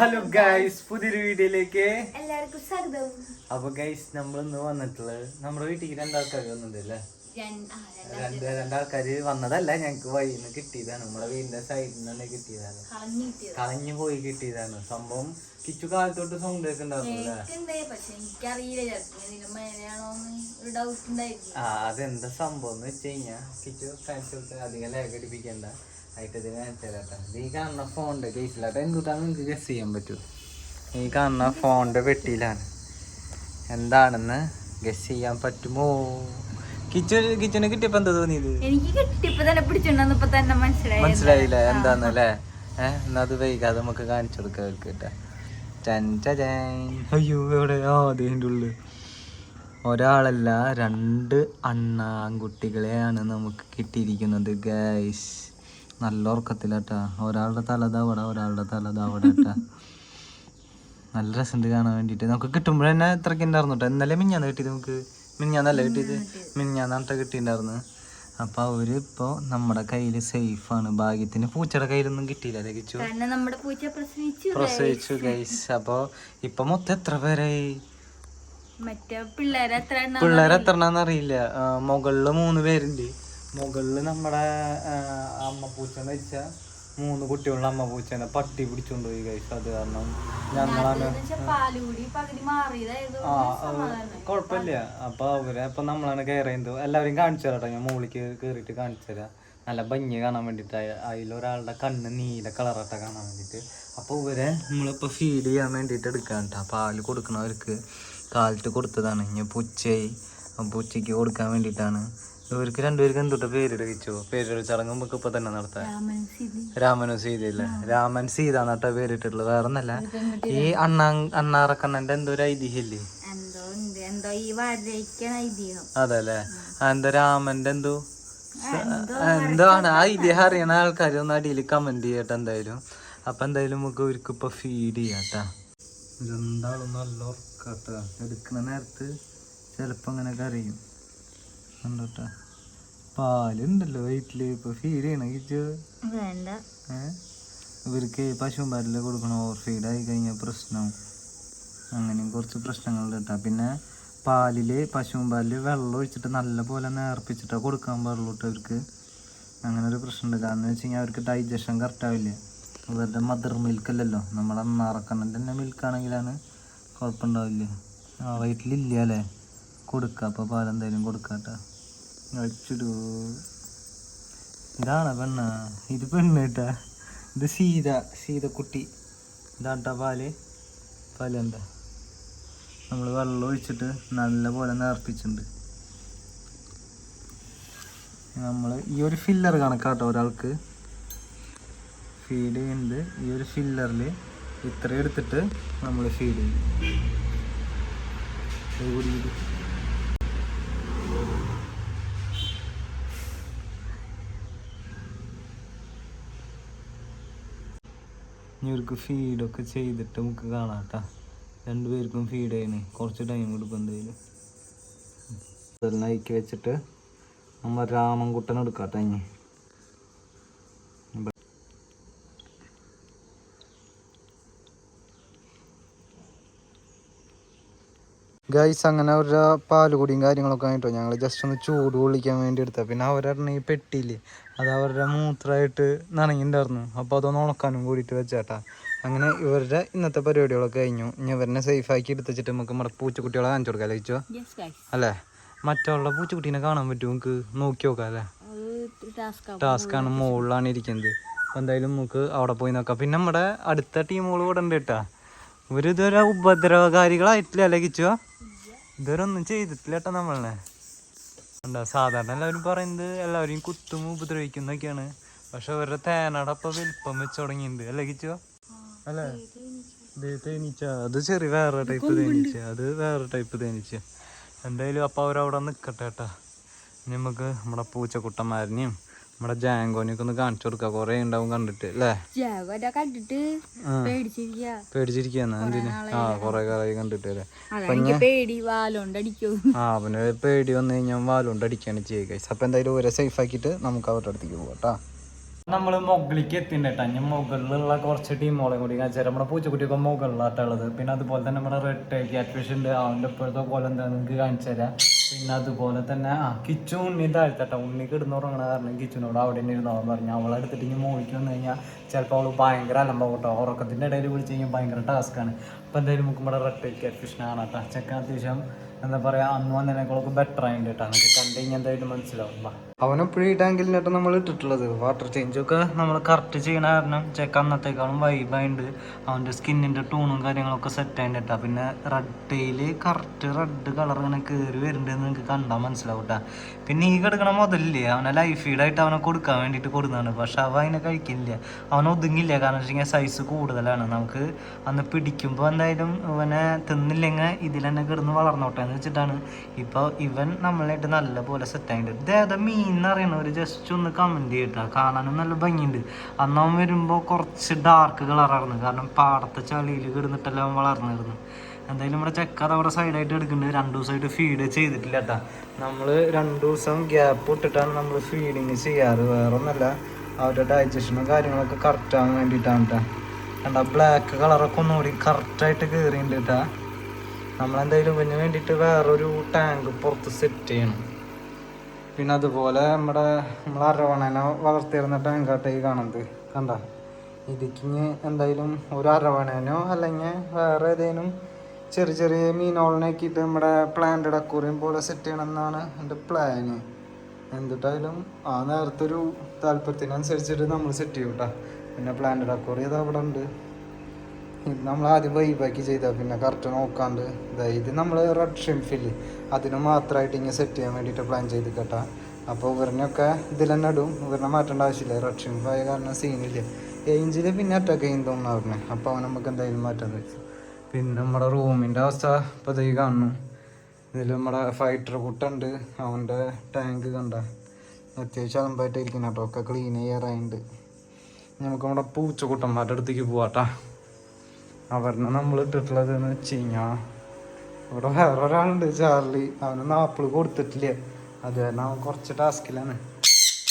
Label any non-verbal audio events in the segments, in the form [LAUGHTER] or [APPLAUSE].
Hello guys പുതിയൊരു വീഡിയോയിലേക്ക് എല്ലാവർക്കും സ്വാഗതം. അപ്പൊ ഗൈസ് നമ്മൾ ഇന്ന് വന്നിട്ടുള്ളത് നമ്മുടെ വീട്ടിൽ രണ്ടാൾക്കാർ ആ, രണ്ടാം രണ്ട് രണ്ടാൾക്കാര് വന്നതല്ല ഞങ്ങക്ക് വഴിയിൽ നിന്ന് കിട്ടിയതാണ്. നമ്മുടെ വീടിന്റെ സൈഡിൽ നിന്ന് കിട്ടിയതാണ്. കളഞ്ഞു പോയി കിട്ടിയതാണ്. സംഭവം കിച്ചു കാലത്തോട്ട് സൗണ്ട് ഒക്കെ ഉണ്ടാവില്ല ആ അതെന്താ സംഭവം എന്ന് വെച്ച് കഴിഞ്ഞാ കിച്ചു കാലത്തോട്ട് അധികം ലേഖ അടിപ്പിക്കണ്ട. ആയിട്ട് ഇത് കാണിച്ചു ഇത് ഈ കാണുന്ന കേസിലാട്ടെ എന്തുട്ടാണ് നിങ്ങൾക്ക് ഗസ് ചെയ്യാൻ പറ്റൂ? ഈ കാണുന്ന പെട്ടിയിലാണ്. എന്താണെന്ന് ഗസ് ചെയ്യാൻ പറ്റുമോ? കിച്ചൺ കിച്ചണ് കിട്ടിയപ്പോ എന്താ തോന്നിയത്? എനിക്ക് കിട്ടിയപ്പോ തന്നെ തന്നെ മനസ്സിലായി. മനസ്സിലായില്ല? എന്താന്നല്ലേ? ഏഹ് എന്നാ അത് വൈകാതെ നമുക്ക് കാണിച്ചു കൊടുക്കാം അവർക്ക് കേട്ടാ. ചൻ ചൻ അയ്യോ എവിടെ? ആ അതിന്റെ ഉള്ളിൽ ഒരാളല്ല രണ്ട് അണ്ണാൻകുട്ടികളെയാണ് നമുക്ക് കിട്ടിയിരിക്കുന്നത് ഗൈസ് നല്ല ഉറക്കത്തിലാട്ടാ. ഒരാളുടെ തലതാവട ഒരാളുടെ തലതാവടട്ട. നല്ല രസമുണ്ട് കാണാൻ വേണ്ടിയിട്ട്. നമുക്ക് കിട്ടുമ്പോഴന്നെ എത്രയ്ക്ക് ഉണ്ടായിരുന്നു കേട്ടോ ഇന്നലെ മിഞ്ഞാന്ന് കിട്ടിയത് നമുക്ക്? മിഞ്ഞാന്നല്ല കിട്ടിയത്? മിഞ്ഞാന്നാട്ട കിട്ടിയിട്ടുണ്ടായിരുന്നു. അപ്പൊ അവർ ഇപ്പൊ നമ്മുടെ കയ്യിൽ സേഫാണ് ആണ്. ഭാഗ്യത്തിന് പൂച്ചയുടെ കയ്യിലൊന്നും കിട്ടിയില്ല ലഭിച്ചു പ്രസവിച്ചു ഗൈസ് അപ്പൊ ഇപ്പൊ മൊത്തം എത്ര പേരായി? പിള്ളേരെ എത്ര എണ്ണം പിള്ളേർ അറിയില്ല. ആ, മുകളിൽ മൂന്ന് പേരുണ്ട്. മുകളിൽ നമ്മുടെ അമ്മ പൂച്ച വെച്ചാ മൂന്ന് കുട്ടികളുടെ അമ്മ പൂച്ചേനെ പട്ടി പിടിച്ചോണ്ട് പോയി കഴിച്ചു അത് കാരണം ഞങ്ങളാണ് ആ കുഴപ്പമില്ല അപ്പൊ അവരെ അപ്പൊ നമ്മളാണ് കെയർ ചെയ്യുന്നത് എല്ലാവരും കാണിച്ചു തരാട്ടോ. ഞാൻ മുകളിലേക്ക് കയറിയിട്ട് കാണിച്ചു തരാം. നല്ല ഭംഗി കാണാൻ വേണ്ടിയിട്ട്. അതിലൊരാളുടെ കണ്ണ് നീല കളറട്ട കാണാൻ വേണ്ടിട്ട് അപ്പൊ ഇവരെ നമ്മളിപ്പോൾ ഫീഡ് ചെയ്യാൻ വേണ്ടിയിട്ട് എടുക്കാൻ കേട്ടോ പാൽ കൊടുക്കണവർക്ക് കാലിട്ട് കൊടുത്തതാണ്. ഇനി പുച്ചയായി അപ്പൊ ഉച്ചയ്ക്ക് കൊടുക്കാൻ വേണ്ടിയിട്ടാണ് ഇവർക്ക് രണ്ടുപേർക്ക് എന്തുട്ട പേരിട വെച്ചു പേരിട ചടങ്ങ് നമുക്ക് ഇപ്പൊ തന്നെ നടത്താം. രാമനും സീത അല്ലേ രാമൻ സീത എന്നിട്ടാ പേരിട്ടുള്ളത് വേറെ ഒന്നല്ല ഈ അണ്ണാ അണ്ണാറക്കണ്ണന്റെ എന്തോ ഒരു ഐതിഹ്യല്ലേ അതല്ലേ? എന്താ രാമന്റെ എന്തോ? എന്തോ ആണ് ആ ഐതിഹ്യം അറിയണ ആൾക്കാർ ഒന്ന് അടിയിൽ കമന്റ് ചെയ്യട്ടെ എന്തായാലും. അപ്പൊ എന്തായാലും നമുക്ക് ഇവർക്ക് ഇപ്പൊ ഫീഡ് ചെയ്യാട്ടാ. ഇതെന്താളും നല്ല ഉറക്കാട്ടാ. എടുക്കണ നേരത്ത് ചിലപ്പോ അങ്ങനെ അറിയും കണ്ടോട്ടാ. പാലുണ്ടല്ലോ വീട്ടിൽ ഇപ്പൊ ഫീഡ് ചെയ്യണ കിച്ചു വേണ്ട. ഇവർക്ക് പശുവും പാലിൽ കൊടുക്കണം ഓവർ ഫീഡ് ആയി കഴിഞ്ഞാൽ പ്രശ്നം. അങ്ങനെ കുറച്ച് പ്രശ്നങ്ങളുണ്ട് കേട്ടോ. പിന്നെ പാലിൽ പശുവും പാലിൽ വെള്ളം ഒഴിച്ചിട്ട് നല്ല പോലെ നേർപ്പിച്ചിട്ടാ കൊടുക്കാൻ പാടുള്ളൂ കേട്ടോ അവർക്ക് അങ്ങനെ ഒരു പ്രശ്നമുണ്ട്. കാരണം വെച്ച് കഴിഞ്ഞാൽ അവർക്ക് ഡൈജഷൻ കറക്റ്റ് ആവില്ല? അവരുടെ മദർ മിൽക്ക് അല്ലല്ലോ. നമ്മളെ അന്നാറക്കണ്ണന്റെ തന്നെ മിൽക്ക് ആണെങ്കിലാണ് കുഴപ്പമുണ്ടാവില്ല? ആ വയറ്റിലില്ല അല്ലേ? കൊടുക്കുക അപ്പോൾ പാലെന്തായാലും കൊടുക്കാട്ടോ കഴിച്ചിടൂ ഇതാണ് പെണ്ണ? ഇത് പെണ്ണ് കേട്ടാ. ഇത് സീത സീതക്കുട്ടി. ഇതാട്ടാ പാൽ? പാൽ എന്താ? നമ്മൾ വെള്ളം ഒഴിച്ചിട്ട് നല്ല പോലെ നേർപ്പിച്ചിട്ടുണ്ട്. നമ്മൾ ഈ ഒരു ഫില്ലർ കണക്കാട്ടോ ഒരാൾക്ക്. ഫീഡ് ചെയ്യുന്നത്. ഈ ഒരു ഫില്ലറിൽ ഇത്ര എടുത്തിട്ട് നമ്മൾ ഫീഡ് ചെയ്യും. ഇവർക്ക് ഫീഡൊക്കെ ചെയ്തിട്ട് നമുക്ക് കാണാം കേട്ടോ രണ്ടുപേർക്കും ഫീഡ് ചെയ്യണേ. കുറച്ച് ടൈം എടുക്കും എന്തെങ്കിലും അതെല്ലാം വെച്ചിട്ട് നമ്മൾ രാമൻകുട്ടൻ എടുക്കാം കേട്ടോ ഇനി. ഗൈസ് അങ്ങനെ അവരുടെ പാൽ കുടിയും കാര്യങ്ങളൊക്കെ ആയിട്ടോ. ഞങ്ങൾ ജസ്റ്റ് ഒന്ന് ചൂട് കൊള്ളിക്കാൻ വേണ്ടി എടുത്ത പിന്നെ അവരുടെ ഈ പെട്ടിയില്ലേ അത് അവരുടെ മൂത്രമായിട്ട് നനങ്ങിണ്ടായിരുന്നു അപ്പോൾ അതൊന്ന് ഉണക്കാനും കൂടിയിട്ട് വെച്ചേട്ടാ. അങ്ങനെ ഇവരുടെ ഇന്നത്തെ പരിപാടികളൊക്കെ കഴിഞ്ഞു. ഇനി ഇവരെ സേഫ് ആക്കി എടുത്ത് വെച്ചിട്ട് നമുക്ക് നമ്മുടെ പൂച്ചക്കുട്ടികളെ കാണിച്ചു കൊടുക്കാം ലയിച്ചോ അല്ലേ? മറ്റുള്ള പൂച്ചക്കുട്ടീനെ കാണാൻ പറ്റും നമുക്ക് നോക്കി നോക്കാം അല്ലേ? ടാസ്ക്കാണ് മുകളിലാണ് ഇരിക്കുന്നത്. അപ്പോൾ എന്തായാലും നമുക്ക് അവിടെ പോയി നോക്കാം. പിന്നെ നമ്മുടെ അടുത്ത ടീമുകൾ കൂടെ ഉണ്ട് കേട്ടാ. ഒരു ഇതുവരെ ഉപദ്രവകാരികളായിട്ടില്ല അല്ലേ കിച്ചുവാ ഇതുവരെ ഒന്നും ചെയ്തിട്ടില്ല കേട്ടോ നമ്മളെ. എന്താ സാധാരണ എല്ലാവരും പറയുന്നത് എല്ലാവരെയും കുത്തും ഉപദ്രവിക്കുന്നൊക്കെയാണ് പക്ഷെ അവരുടെ തേനടപ്പ വലിപ്പം വെച്ച് തുടങ്ങിയിട്ടുണ്ട്. അല്ലേ കിച്ചോ അല്ലേ? തേനീച്ച. അത് ചെറിയ വേറെ ടൈപ്പ് തേനീച്ച. അത് വേറെ ടൈപ്പ് തേനീച്ച. എന്തായാലും അപ്പം അവരവിടെ നിൽക്കട്ടെ കേട്ടാ. നമുക്ക് നമ്മുടെ പൂച്ചക്കുട്ടന്മാരനെയും നമ്മുടെ ജാങ്കോനൊക്കെ ഒന്ന് കാണിച്ചു കൊടുക്കാം. കൊറേ ഉണ്ടാവും കണ്ടിട്ട് അല്ലേ? കണ്ടിട്ട് പേടിച്ചിരിക്കുന്ന എന്തിന്? ആ കുറേ കാലായി കണ്ടിട്ട് അല്ലേ? ആ പിന്നെ പേടി വന്നു കഴിഞ്ഞാൽ വാലോണ്ട് അടിക്കാണ് ചെയ്യുക അപ്പൊ എന്തായാലും ഇവരെ സേഫ് ആക്കിയിട്ട് നമുക്ക് അവരുടെ അടുത്തേക്ക് പോകാം കേട്ടോ. നമ്മൾ മുകളിലേക്ക് എത്തിണ്ടേട്ടാ. ഞാൻ മുകളിലുള്ള കുറച്ച് ടീമുകളെ കൂടി കാണിച്ചാൽ നമ്മുടെ പൂച്ചക്കുട്ടിയൊക്കെ മുകളിലാട്ടുള്ളത് പിന്നെ അതുപോലെ തന്നെ നമ്മുടെ റെഡ് ക്യാറ്റ് ഫിഷ് ഉണ്ട്. അവന്റെ ഇപ്പോഴത്തെ പോലെ എന്താ നിങ്ങൾക്ക് കാണിച്ചു തരാം. പിന്നെ അതുപോലെ തന്നെ ആ കിച്ചു ഉണ്ണി താഴ്ത്തട്ടെ. ഉണ്ണി കിടന്നുറങ്ങണ കാരണം കിച്ചുനോട് അവിടെ തന്നെ ഇരുന്നോളം പറഞ്ഞു. അവളെ എടുത്തിട്ട് ഇനി മോളിക്ക് വന്നു കഴിഞ്ഞാൽ ചിലപ്പോൾ അവൾ ഭയങ്കര അലമ്പ കൂട്ടോ ഉറക്കത്തിന്റെ ഇടയിൽ വിളിച്ച് കഴിഞ്ഞാൽ ഭയങ്കര ടാസ്ക്കാണ് അപ്പോൾ എന്തായാലും നമുക്ക് നമ്മുടെ റെഡ് ക്യാറ്റ് ഫിഷിനെ കാണാം കേട്ടോ ചെക്കൻ അത്യാവശ്യം എന്താ പറയുക അന്ന് വന്നതിനേക്കാളൊക്കെ ബെറ്റർ ആയിട്ട് കേട്ടോ. നമുക്ക് കണ്ടു കഴിഞ്ഞാൽ എന്തായാലും മനസ്സിലാവും. അവനെപ്പോഴും ഈ ടാങ്കിലിനായിട്ട് നമ്മൾ ഇട്ടിട്ടുള്ളത്. വാട്ടർ ചേഞ്ച് ഒക്കെ നമ്മൾ കറക്റ്റ് ചെയ്യണ കാരണം ചെക്ക് അന്നത്തേക്കാളും വൈബായിട്ട് അവന്റെ സ്കിന്നിന്റെ ടൂണും കാര്യങ്ങളൊക്കെ സെറ്റ് ആയിട്ട് പിന്നെ റെഡ്ഡയിൽ കറക്റ്റ് റെഡ് കളർ ഇങ്ങനെ കയറി വരുന്നുണ്ടെന്ന് നിങ്ങൾക്ക് കണ്ടാൽ മനസ്സിലാവും കേട്ടോ പിന്നെ ഈ കിടക്കണ മുതലില്ലേ അവനെ ലൈഫ് ഫീഡായിട്ട് അവനെ കൊടുക്കാൻ വേണ്ടിയിട്ട് കൊടുക്കുന്നതാണ് പക്ഷെ അവ അതിനെ കഴിക്കില്ല അവൻ ഒതുങ്ങില്ല. കാരണം വെച്ചാൽ സൈസ് കൂടുതലാണ്. നമുക്ക് അന്ന് പിടിക്കുമ്പോൾ എന്തായാലും ഇവനെ തിന്നില്ലെങ്കിൽ ഇതിൽ തന്നെ കിടന്ന് വളർന്നോട്ടെ എന്ന് വെച്ചിട്ടാണ്. ഇപ്പോൾ ഇവൻ നമ്മളായിട്ട് നല്ലപോലെ സെറ്റ് ആയിട്ടുണ്ട് ഇതേതാ മീൻ എന്നറിയണ ഒരു ജസ്റ്റ് ഒന്ന് കമന്റ് ചെയ്യട്ടാ. കാണാനും നല്ല ഭംഗിയുണ്ട്. അന്ന് അവൻ വരുമ്പോൾ കുറച്ച് ഡാർക്ക് കളറായിരുന്നു കാരണം പാടത്തെ ചളിയിൽ കിടന്നിട്ടല്ല അവൻ വളർന്നിരുന്നു എന്തായാലും നമ്മുടെ ചെക്കർ അവിടെ സൈഡായിട്ട് എടുക്കുന്നുണ്ട്. രണ്ട് ദിവസമായിട്ട് ഫീഡ് ചെയ്തിട്ടില്ല കേട്ടാ. നമ്മൾ രണ്ട് ദിവസം ഗ്യാപ്പ് ഇട്ടിട്ടാണ് നമ്മൾ ഫീഡിങ് ചെയ്യാറ്. വേറെ ഒന്നല്ല അവരുടെ ഡൈജഷനും കാര്യങ്ങളൊക്കെ കറക്റ്റ് ആവാൻ വേണ്ടിയിട്ടാണ് കേട്ടോ കണ്ട ബ്ലാക്ക് കളറൊക്കെ ഒന്നുകൂടി കറക്റ്റായിട്ട് കയറിയിട്ടുണ്ട് കേട്ടാ നമ്മളെന്തായാലും ഇതിന് വേണ്ടിയിട്ട് വേറൊരു ടാങ്ക് പുറത്ത് സെറ്റ് ചെയ്യണം. പിന്നെ അതുപോലെ നമ്മുടെ നമ്മൾ അരവണനെ വളർത്തിയിരുന്നിട്ട് ടാങ്കാട്ടെ ഈ കാണുന്നത്. കണ്ട? ഇതിക്കിങ് എന്തായാലും ഒരു അരവണേനോ അല്ലെങ്കിൽ വേറെ ഏതെങ്കിലും ചെറിയ ചെറിയ മീനോളിനെ ആക്കിയിട്ട് നമ്മുടെ പ്ലാന്റഡ് അക്കൂറിയം പോലെ സെറ്റ് ചെയ്യണം എന്നാണ് എന്റെ പ്ലാന് എന്തിട്ടായാലും ആ നേരത്തെ ഒരു താല്പര്യത്തിനനുസരിച്ചിട്ട് നമ്മൾ സെറ്റ് ചെയ്യും കേട്ടോ പിന്നെ പ്ലാന്റഡ് അക്കൂറി അത് അവിടെ ഉണ്ട്. ഇത് നമ്മൾ ആദ്യം വൈബാക്കി ചെയ്താൽ പിന്നെ കറക്റ്റ് നോക്കാണ്ട് ഇതായി. ഇത് നമ്മൾ റെഡ് ഷിംഫിൽ അതിന് മാത്രമായിട്ട് ഇങ്ങനെ സെറ്റ് ചെയ്യാൻ വേണ്ടിയിട്ട് പ്ലാൻ ചെയ്ത് കേട്ടാ അപ്പോൾ ഇവരിനൊക്കെ ഇതിൽ തന്നെ ഇടും. ഇവരിനെ മാറ്റേണ്ട ആവശ്യമില്ല. റെഡ് ഷിംഫ് ആയ കാരണം സീനില്ല ഏഞ്ചിൽ പിന്നെ അറ്റാക്ക് ചെയ്യും തോന്നുന്നു അവരിനെ. അപ്പോൾ അവൻ നമുക്ക് എന്തായാലും മാറ്റാൻ വെച്ചു പിന്നെ നമ്മുടെ റൂമിന്റെ അവസ്ഥ ഇപ്പോൾ ഇതായി കാണുന്നു. ഇതിൽ നമ്മുടെ ഫൈറ്റർ കുട്ടുണ്ട്. അവന്റെ ടാങ്ക് കണ്ട. അത്യാവശ്യം അലമ്പായിട്ട് ഇരിക്കുന്ന കേട്ടോ ഒക്കെ ക്ലീൻ ചെയ്യാറായിട്ടുണ്ട് നമുക്ക് നമ്മുടെ പൂച്ചക്കുട്ടന്മാരുടെ അടുത്തേക്ക് പോവാട്ടാ. അവരിനെ നമ്മൾ ഇട്ടിട്ടുള്ളത് എന്ന് വെച്ച് കഴിഞ്ഞാൽ ഇവിടെ വേറെ ഒരാളുണ്ട് ചാർലി. അവനൊന്നും ആപ്പിൾ കൊടുത്തിട്ടില്ല. അത് കാരണം അവൻ കുറച്ച് ടാസ്കിലാണ്.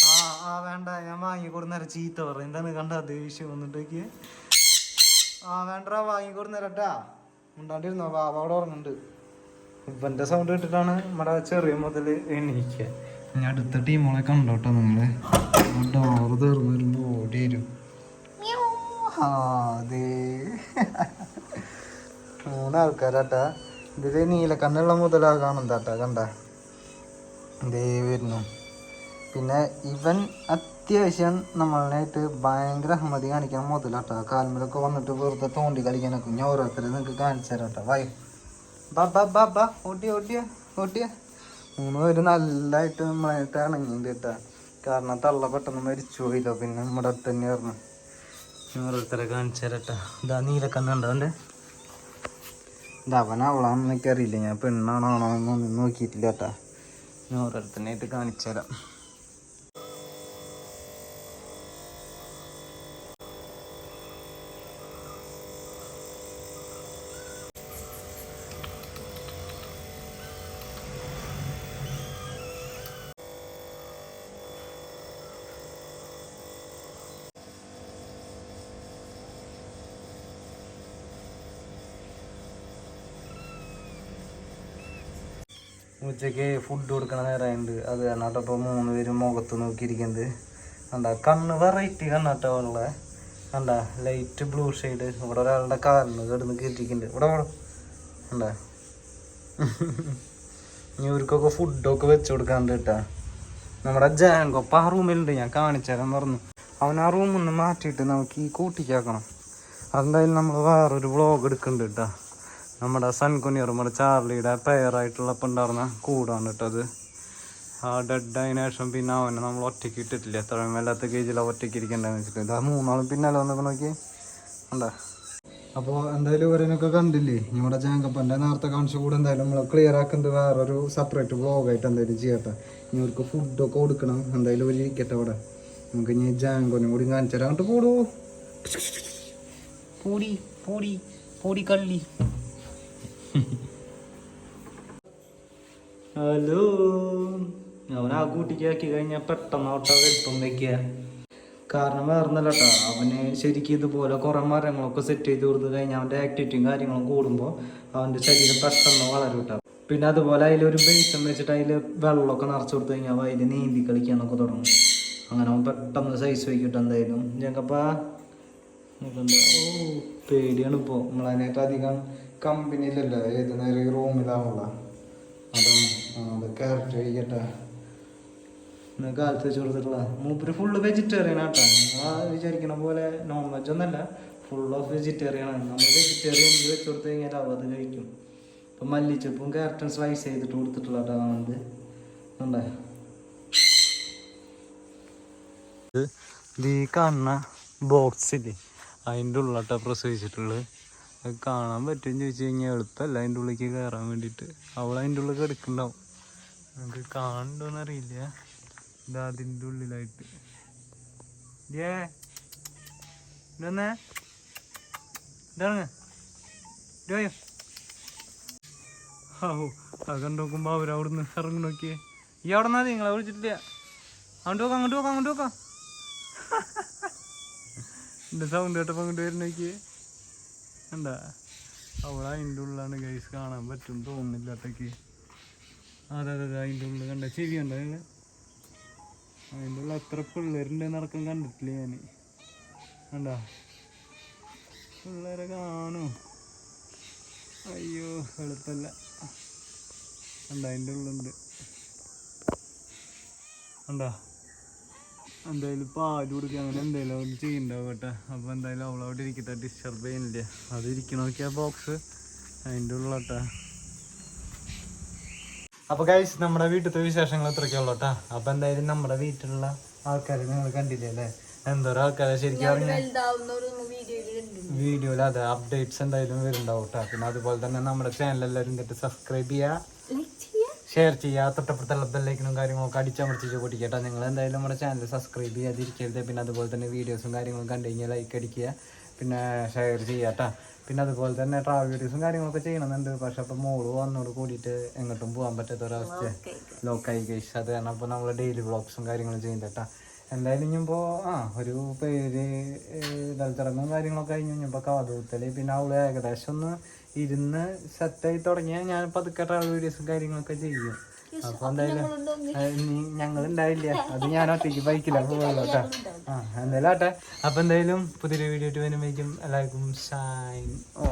ആ ആ വേണ്ട ഞാൻ വാങ്ങി കൊടുന്നേരം ചീത്ത പറ എന്താണ് കണ്ട ദേഷ്യം വന്നിട്ടേക്ക് ആ വേണ്ടടാ വാങ്ങി കൊടുന്നേരട്ടാ ഉണ്ടാണ്ടിരുന്നോ വാവ അവിടെ ഉറങ്ങുന്നുണ്ട്. ഇവന്റെ സൗണ്ട് കേട്ടിട്ടാണ് നമ്മുടെ ചെറിയ മുതൽ എണീക്കുക. ഇനി അടുത്ത ടീമുകളെ കണ്ടോട്ടോ നിങ്ങൾ. ഡോറ് തീർന്നു വരുമ്പോ വരും. ആ, ദേ. ഇതിൽ നീല നീലക്കണ്ണുള്ള മുതലാ കാണുന്നതാട്ടാ കണ്ട? ദേ വരുന്നു. പിന്നെ ഇവൻ അത്യാവശ്യം നമ്മളായിട്ട് ഭയങ്കര അഹമ്മതി കാണിക്കാൻ മുതലാട്ടാ. കാൽമലൊക്കെ വന്നിട്ട് വെറുതെ തോണ്ടി കളിക്കാനൊക്കെ. ഞാൻ ഓരോരുത്തരെ നിങ്ങൾക്ക് കാണിച്ചു തരാട്ടാ. വായ. ബാ ബാ ബാ മൂന്ന് പേര് നല്ലതായിട്ട് നമ്മളായിട്ട് ഇണങ്ങിണ്ട് കേട്ടാ. കാരണം തള്ള പെട്ടെന്ന് മരിച്ചു പോയില്ലോ. പിന്നെ നമ്മുടെ അടുത്ത് തന്നെയായിരുന്നു ഞാൻ ഓരോരുത്തരെ കാണിച്ചു തരട്ടാ ഇതാ അവന്റെ. ഇതാ അവൻ അവളാണെന്ന് എനിക്കറിയില്ല. ഞാൻ പെണ്ണാണോ ആണോ എന്നൊന്നും നോക്കിയിട്ടില്ല കേട്ടാ. ഞാൻ ഓരോരുത്തനായിട്ട് കാണിച്ചു തരാം ഉച്ചയ്ക്ക് ഫുഡ് കൊടുക്കണ നേരമുണ്ട് അത് കാരണം ഇപ്പോൾ മൂന്ന് പേരും മുഖത്ത് നോക്കിയിരിക്കുന്നത് കണ്ട കണ്ണ് വെറൈറ്റി കണ്ണാട്ടോ ഉള്ള കണ്ട ലൈറ്റ് ബ്ലൂ ഷെയ്ഡ് ഇവിടെ ഒരാളുടെ കാലിന് കിടന്ന് കയറ്റിക്കുന്നുണ്ട് ഇവിടെ വേണം കണ്ട. ഇനി ഇവർക്കൊക്കെ ഫുഡൊക്കെ വെച്ച് കൊടുക്കാണ്ട് കേട്ടാ. നമ്മുടെ ജാങ്കോപ്പ ആ റൂമിലുണ്ട്. ഞാൻ കാണിച്ചു പറഞ്ഞു. അവൻ ആ റൂമിൽ നിന്ന് മാറ്റിയിട്ട് നമുക്ക് ഈ കൂട്ടിക്കാക്കണം അതെന്തായാലും നമ്മൾ വേറൊരു വ്ളോഗ് എടുക്കുന്നുണ്ട് കേട്ടാ. നമ്മുടെ സൺകുനിയർ നമ്മുടെ ചാർലിയുടെ പെയറായിട്ടുള്ള ഉണ്ടായിരുന്ന കൂടാണ് ഇട്ടത് ആ ഡെഡ് അതിന് ശേഷം പിന്നെ അവനെ നമ്മൾ ഒറ്റയ്ക്ക് ഇട്ടിട്ടില്ല. എത്രയും വല്ലാത്ത കേജിലാണ് ഒറ്റയ്ക്ക് ഇരിക്കണ്ടെന്ന് വെച്ചിട്ട്. ആ മൂന്നാളും പിന്നാലെ വന്നൊക്കെ നോക്കി ഉണ്ടാ അപ്പോൾ എന്തായാലും ഇവരനൊക്കെ കണ്ടില്ലേ? നമ്മുടെ ജാങ്കപ്പന്റെ നേരത്തെ കാണിച്ച കൂടെ എന്തായാലും നമ്മൾ ക്ലിയർ ആക്കുന്നത് വേറൊരു സെപ്പറേറ്റ് വ്ളോഗായിട്ട് എന്തായാലും ചെയ്യട്ടെ. ഇനി അവർക്ക് ഫുഡൊക്കെ കൊടുക്കണം. എന്തായാലും ഒരു ഇരിക്കട്ടെ അവിടെ നമുക്ക് ഇനി ജാങ്കോനും കൂടി കാണിച്ചാൽ അങ്ങോട്ട് പോടൂ പൂടി പൂടി പൂടി കള്ളി. ഹലോ. അവൻ ആ കൂട്ടിക്ക് ആക്കി കഴിഞ്ഞാൽ പെട്ടെന്ന് ഔട്ടാ വലിപ്പം വെക്കുക കാരണം വേറൊന്നല്ല അവന് ശരിക്കും ഇതുപോലെ കുറേ മരങ്ങളൊക്കെ സെറ്റ് ചെയ്ത് കൊടുത്ത് കഴിഞ്ഞാൽ അവന്റെ ആക്ടിവിറ്റിയും കാര്യങ്ങളും കൂടുമ്പോൾ അവന്റെ ശരീരം പെട്ടെന്ന് വളരെ കേട്ടോ പിന്നെ അതുപോലെ അതിലൊരു ബേസം വെച്ചിട്ട് അതിൽ വെള്ളമൊക്കെ നിറച്ച് കൊടുത്തു കഴിഞ്ഞാൽ അതിൽ നീന്തി കളിക്കാനൊക്കെ തുടങ്ങും. അങ്ങനെ അവൻ പെട്ടെന്ന് സൈസ് വയ്ക്കിട്ട് എന്തായാലും. ഞങ്ങൾക്കപ്പാ ഓ പേടിയാണ് ഇപ്പോൾ നമ്മളതിനേക്കാൾ അധികം കമ്പനിയിലല്ല ഏത് നേരം റൂമിലാവുള്ള അതാണ് ആ അത് കഴിക്കട്ടെ കാലത്ത് വെച്ച് മൂപ്പര് ഫുള്ള് വെജിറ്റേറിയൻ ആട്ടാ. നിങ്ങൾ വിചാരിക്കണ പോലെ നോൺ വെജ് ഒന്നല്ല ഫുൾ ഓഫ് വെജിറ്റേറിയൻ ആണ്. നമ്മൾ വെജിറ്റേറിയൻ എന്ത് വെച്ച് കൊടുത്തു കഴിഞ്ഞാൽ അവ അത് കഴിക്കും. ഇപ്പം മല്ലിച്ചപ്പും ക്യാരറ്റും സ്ലൈസ് ചെയ്തിട്ട് കൊടുത്തിട്ടുള്ള കാണുന്നത് ഉണ്ടേ ഇത് ഈ കാണുന്ന ബോക്സ് ഇല്ലേ? അതിന്റെ ഉള്ളാട്ട പ്രസവിച്ചിട്ടുള്ളത്. അത് കാണാൻ പറ്റും ചോദിച്ചു കഴിഞ്ഞാൽ എളുപ്പമല്ല അതിന്റെ ഉള്ളിലേക്ക് കയറാൻ വേണ്ടിയിട്ട്. അവൾ അതിന്റെ ഉള്ളിൽ കിടക്കുന്നുണ്ടാവും നമുക്ക് കാണുന്നുണ്ടോന്ന് അറിയില്ല. ഇതാ അതിന്റെ ഉള്ളിലായിട്ട്. ഏ അത് കണ്ടു നോക്കുമ്പോൾ അവരവിടുന്ന് ഇറങ്ങി നോക്കിയേ. ഈ അവിടെ നിന്നാ നിങ്ങളെ വിളിച്ചിട്ടില്ല. അങ്ങോട്ട് നോക്കാം അങ്ങോട്ട് നോക്കാം അങ്ങോട്ട് നോക്കാം [LAUGHS] എന്റെ സൗണ്ട് കേട്ടപ്പോൾ അങ്ങോട്ട് വരുന്ന നോക്കിയേ. എന്താ? അവിടെ അതിന്റെ ഉള്ളിലാണ് ഗൈസ് കാണാൻ പറ്റും തോന്നുന്നില്ല അത്തേക്ക് അതെ അതെ അതെ അതിന്റെ ഉള്ളിൽ കണ്ട ചെവി അതിന് അതിന്റെ ഉള്ളിൽ അത്ര പിള്ളേരുണ്ട് നടക്കാൻ കണ്ടിട്ടില്ല ഞാൻ കണ്ടാ? പിള്ളേരെ കാണൂ. അയ്യോ എളുപ്പല്ല കണ്ട അതിന്റെ ഉള്ളുണ്ട് കണ്ടാ? എന്തായാലും പാൽ കൊടുക്കുക അങ്ങനെ എന്തായാലും അവർ ചെയ്യണ്ടാവും കേട്ടോ. അപ്പോൾ എന്തായാലും അവളവിടെ ഇരിക്കട്ടെ ഡിസ്റ്റർബ് ചെയ്യുന്നില്ല. അത് ഇരിക്കണ നോക്കിയാ ബോക്സ് അതിന്റെ ഉള്ളട്ടാ അപ്പൊ കഴിച്ച് നമ്മുടെ വീട്ടിലത്തെ വിശേഷങ്ങൾ ഇത്രയ്ക്കുള്ളൂ കേട്ടോ അപ്പൊ എന്തായാലും നമ്മുടെ വീട്ടിലുള്ള ആൾക്കാരെ നിങ്ങൾ കണ്ടില്ലേ അല്ലേ? എന്തോരം ആൾക്കാരെ ശരിക്കും വീഡിയോയിൽ അതെ അപ്ഡേറ്റ്സ് എന്തായാലും വരുന്നുണ്ടാവും കേട്ടോ പിന്നെ അതുപോലെ തന്നെ നമ്മുടെ ചാനൽ എല്ലാവരും എന്നിട്ട് സബ്സ്ക്രൈബ് ചെയ്യുക ചെയ്യാ. ഷെയർ ചെയ്യുക തൊട്ടപ്പുറത്തുള്ള ബെല്ലൈക്കനും കാര്യങ്ങളൊക്കെ അടിച്ചമർത്തിച്ച് പൊട്ടിക്കട്ടെ നിങ്ങൾ എന്തായാലും നമ്മുടെ ചാനൽ സബ്സ്ക്രൈബ് ചെയ്യാതിരിക്കരുത്. പിന്നെ അതുപോലെ തന്നെ വീഡിയോസും കാര്യങ്ങളും കണ്ടു കഴിഞ്ഞാൽ ലൈക്ക് അടിക്കുക. പിന്നെ ഷെയർ ചെയ്യുക കേട്ടോ പിന്നെ അതുപോലെ തന്നെ ട്രാവൽ വീഡിയോസും കാര്യങ്ങളൊക്കെ ചെയ്യണമെന്നുണ്ട്. പക്ഷെ അപ്പോൾ മോൾ വന്നോട് കൂടിയിട്ട് എങ്ങോട്ടും പോകാൻ പറ്റാത്ത ഒരവസ്ഥ ലോക്കായി കഴിച്ചു അത് കാരണം അപ്പോൾ നമ്മൾ ഡെയിലി വ്ളോഗ്സും കാര്യങ്ങളും ചെയ്യുന്നത് കേട്ടോ. എന്തായാലും ഇനിയിപ്പോൾ ആ ഒരു പേര് ദലത്തിറങ്ങും കാര്യങ്ങളൊക്കെ കഴിഞ്ഞ് കഴിഞ്ഞപ്പോൾ കാതുകുത്തൽ പിന്നെ അവൾ ഏകദേശം ഒന്ന് ഇരുന്ന് സെറ്റായി തുടങ്ങിയാൽ ഞാൻ പതുക്കെ ട്രാവൽ വീഡിയോസും കാര്യങ്ങളൊക്കെ ചെയ്യും. അപ്പൊ എന്തായാലും ഞങ്ങൾ ഉണ്ടായില്ല [LAUGHS] അത് ഞാൻ ഒറ്റയ്ക്ക് ബൈക്കിലാണ് പോകുള്ളൂ കേട്ടോ. ആ എന്തായാലും ആട്ടെ അപ്പൊ എന്തായാലും പുതിയൊരു വീഡിയോ ആയിട്ട് വരുമ്പോഴേക്കും എല്ലാവർക്കും ഷൈൻ ഓ